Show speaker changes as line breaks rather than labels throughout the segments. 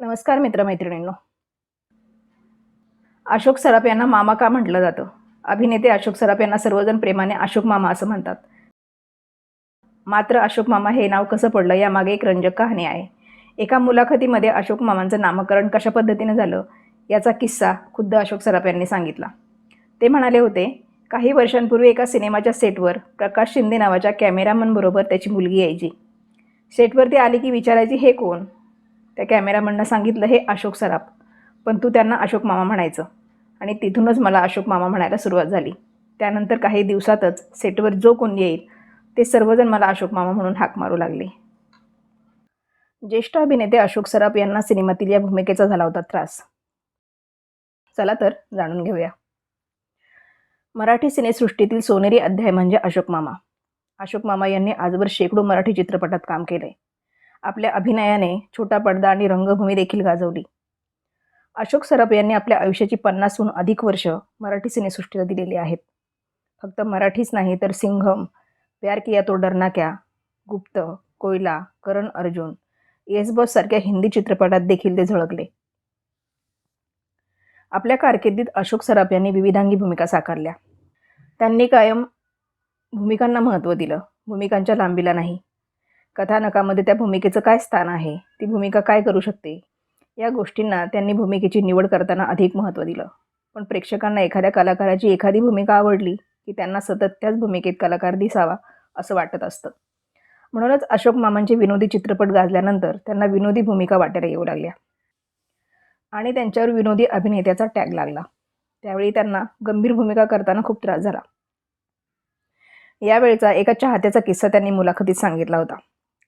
नमस्कार मित्रमैत्रिणींनो. अशोक सराफ यांना मामा का म्हटलं जातं? अभिनेते अशोक सराफ यांना सर्वजण प्रेमाने अशोक मामा असं म्हणतात. मात्र अशोक मामा हे नाव कसं पडलं यामागे एक रंजक कहाणी आहे. एका मुलाखतीमध्ये अशोक मामांचं नामकरण कशा पद्धतीने झालं याचा किस्सा खुद्द अशोक सराफ यांनी सांगितला. ते म्हणाले होते काही वर्षांपूर्वी एका सिनेमाच्या सेटवर प्रकाश शिंदे नावाच्या कॅमेरामनबरोबर त्याची मुलगी यायची. सेटवरती आली की विचारायची हे कोण? त्या कॅमेरामननं सांगितलं हे अशोक सराफ. पण तू त्यांना अशोक मामा म्हणायचं. आणि तिथूनच मला अशोक मामा म्हणायला सुरुवात झाली. त्यानंतर काही दिवसातच सेटवर जो कोण येईल ते सर्वजण मला अशोक मामा म्हणून हाक मारू लागले. ज्येष्ठ अभिनेते अशोक सराफ यांना सिनेमातील या भूमिकेचा झाला होता त्रास. चला तर जाणून घेऊया. मराठी सिनेसृष्टीतील सोनेरी अध्याय म्हणजे अशोक मामा. अशोक मामा यांनी आजवर शेकडो मराठी चित्रपटात काम केले आपल्या अभिनयाने छोटा पडदा आणि रंगभूमी देखील गाजवली. अशोक सराफ यांनी आपल्या आयुष्याची पन्नासहून अधिक वर्ष मराठी सिनेसृष्टीला दिलेली आहेत. फक्त मराठीच नाही तर सिंघम प्यार किया तो डरना क्या गुप्त कोयला करण अर्जुन येस बॉस सारख्या हिंदी चित्रपटात देखील ते झळकले. आपल्या कारकिर्दीत अशोक सराफ यांनी विविधांगी भूमिका साकारल्या. त्यांनी कायम भूमिकांना महत्त्व दिलं. भूमिकांच्या लांबीला नाही. कथानकामध्ये त्या भूमिकेचं काय स्थान आहे? ती भूमिका काय करू शकते? या गोष्टींना त्यांनी भूमिकेची निवड करताना अधिक महत्त्व दिलं. पण प्रेक्षकांना एखाद्या कलाकाराची एखादी भूमिका आवडली की त्यांना सतत त्याच भूमिकेत कलाकार दिसावा असं वाटत असतं. म्हणूनच अशोक मामांचे विनोदी चित्रपट गाजल्यानंतर त्यांना विनोदी भूमिका वाटायला येऊ लागल्या. आणि त्यांच्यावर विनोदी अभिनेत्याचा टॅग लागला. त्यावेळी त्यांना गंभीर भूमिका करताना खूप त्रास झाला. यावेळचा एका चाहत्याचा किस्सा त्यांनी मुलाखतीत सांगितला होता.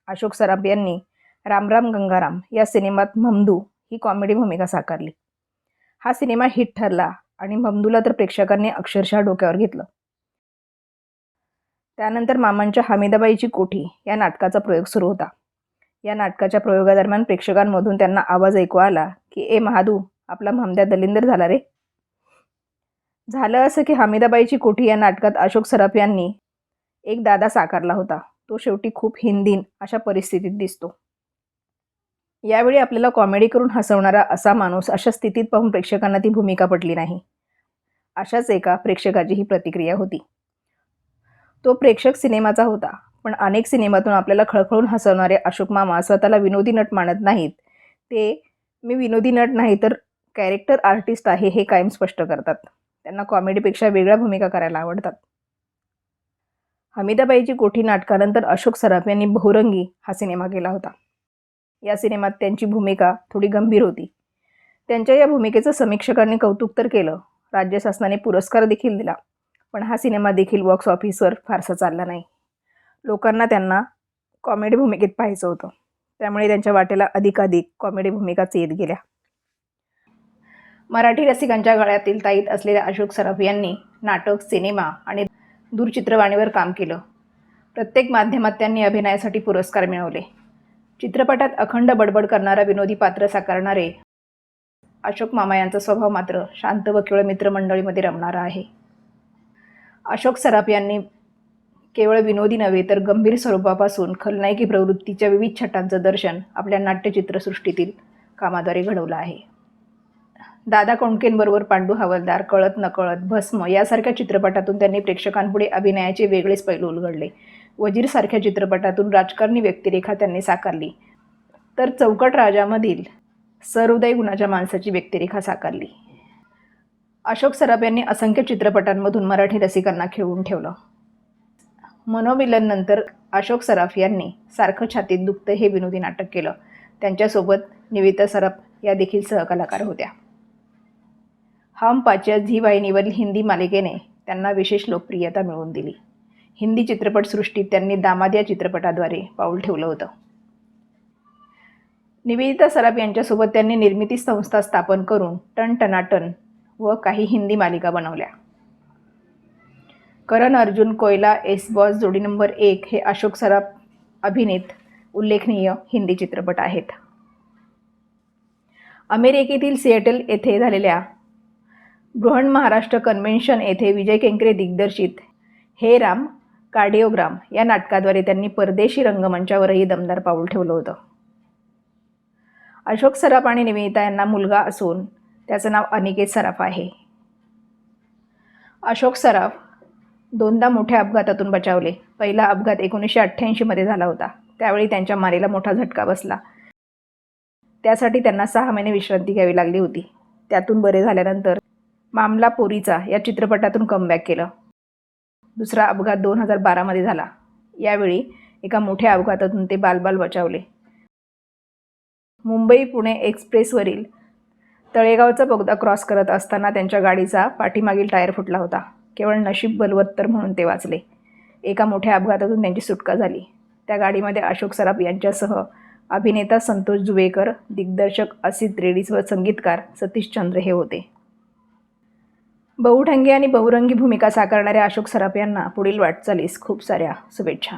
अशोक सराफ यांनी रामराम गंगाराम या सिनेमात ममदू ही कॉमेडी भूमिका साकारली. हा सिनेमा हिट ठरला आणि ममदूला तर प्रेक्षकांनी अक्षरशः डोक्यावर घेतलं. त्यानंतर मामांच्या हमीदाबाईची कोठी या नाटकाचा प्रयोग सुरू होता. या नाटकाच्या प्रयोगादरम्यान प्रेक्षकांमधून त्यांना आवाज ऐकू आला की ए महादू आपला ममद्या दलिंदर झाला रे. झालं असं की हमीदाबाईची कोठी या नाटकात अशोक सराफ यांनी एक दादा साकारला होता. तो शेवटी खूप हिंदीन अशा परिस्थितीत दिसतो. यावेळी आपल्याला कॉमेडी करून हसवणारा असा माणूस अशा स्थितीत पाहून प्रेक्षकांना ती भूमिका पटली नाही. अशाच एका प्रेक्षकाची ही प्रतिक्रिया होती. तो प्रेक्षक सिनेमाचा होता पण अनेक सिनेमातून आपल्याला खळखळून हसवणारे अशोक मामा स्वतःला विनोदी नट मानत नाहीत. ते मी विनोदी नट नाही तर कॅरेक्टर आर्टिस्ट आहे हे कायम स्पष्ट करतात. त्यांना कॉमेडीपेक्षा वेगळ्या भूमिका करायला आवडतात. हमीदाबाईची कोठी नाटकानंतर अशोक सराफ यांनी बहुरंगी हा सिनेमा केला होता. या सिनेमात त्यांची भूमिका थोडी गंभीर होती. त्यांच्या या भूमिकेचं समीक्षकांनी कौतुक तर केलं. राज्य शासनाने पुरस्कार देखील दिला. पण हा सिनेमा देखील बॉक्स ऑफिसवर फारसा चालला नाही. लोकांना त्यांना कॉमेडी भूमिकेत पाहायचं होतं. त्यामुळे त्यांच्या वाटेला अधिकाधिक कॉमेडी भूमिकाच येत गेल्या. मराठी रसिकांच्या गळ्यातील ताईत असलेल्या अशोक सराफ यांनी नाटक सिनेमा आणि दूरचित्रवाणीवर काम केलं. प्रत्येक माध्यमात त्यांनी अभिनयासाठी पुरस्कार मिळवले. चित्रपटात अखंड बडबड करणारा विनोदी पात्र साकारणारे अशोक मामा यांचा स्वभाव मात्र शांत व केवळ मित्रमंडळीमध्ये रमणारा आहे. अशोक सराफ यांनी केवळ विनोदी नव्हे तर गंभीर स्वरूपापासून खलनायकी प्रवृत्तीच्या विविध छटांचं दर्शन आपल्या नाट्यचित्रसृष्टीतील कामाद्वारे घडवलं आहे. दादा कोंडकेंबरोबर पांडू हवालदार कळत नकळत भस्म यासारख्या चित्रपटातून त्यांनी प्रेक्षकांपुढे अभिनयाचे वेगळेच पैलू उलगडले. वजीरसारख्या चित्रपटातून राजकारणी व्यक्तिरेखा त्यांनी साकारली. तर चौकट राजामधील सहृदय गुणाच्या माणसाची व्यक्तिरेखा साकारली. अशोक सराफ यांनी असंख्य चित्रपटांमधून मराठी रसिकांना खेळून ठेवलं. मनोमिलननंतर अशोक सराफ यांनी सारखं छातीत दुखतं हे विनोदी नाटक केलं. त्यांच्यासोबत निवेदिता सराफ या देखील सहकलाकार होत्या. हम पाच्या झी वाहिनीवरील हिंदी मालिकेने त्यांना विशेष लोकप्रियता मिळवून दिली. हिंदी चित्रपटसृष्टीत त्यांनी दामाद या चित्रपटाद्वारे पाऊल ठेवलं होतं. निवेदिता सराफ यांच्यासोबत त्यांनी निर्मिती संस्था स्थापन करून टन टनाटन व काही हिंदी मालिका बनवल्या. करण अर्जुन कोयला एस बॉस जोडी नंबर एक हे अशोक सराफ अभिनीत उल्लेखनीय हिंदी चित्रपट आहेत. अमेरिकेतील सिएटल येथे झालेल्या बृहण महाराष्ट्र कन्व्हेन्शन येथे विजय केंकरे दिग्दर्शित. हे राम कार्डिओग्राम या नाटकाद्वारे त्यांनी परदेशी रंगमंचावरही दमदार पाऊल ठेवलं होतं. अशोक सराफ आणि निवेदिता यांना मुलगा असून त्याचं नाव अनिकेत सराफ आहे. अशोक सराफ दोनदा मोठ्या अपघातातून बचावले. पहिला अपघात एकोणीसशे अठ्ठ्याऐंशीमध्ये झाला होता. त्यावेळी त्यांच्या मानेला मोठा झटका बसला. त्यासाठी त्यांना सहा महिने विश्रांती घ्यावी लागली होती. त्यातून बरे झाल्यानंतर मामला पोरीचा या चित्रपटातून कमबॅक केलं. दुसरा अपघात दोन हजार बारामध्ये झाला. यावेळी एका मोठ्या अपघातातून ते बालबाल बचावले. मुंबई पुणे एक्सप्रेसवरील तळेगावचा बोगदा क्रॉस करत असताना त्यांच्या गाडीचा पाठीमागील टायर फुटला होता. केवळ नशीब बलवत्तर म्हणून ते वाचले. एका मोठ्या अपघातातून त्यांची सुटका झाली. त्या गाडीमध्ये अशोक सराफ यांच्यासह अभिनेता संतोष जुवेकर दिग्दर्शक असित रेड्डीस व संगीतकार सतीश चंद्र हे होते. बहुढंगी आणि बहुरंगी भूमिका साकारणाऱ्या अशोक सराफ यांना पुढील वाटचालीस खूप साऱ्या शुभेच्छा.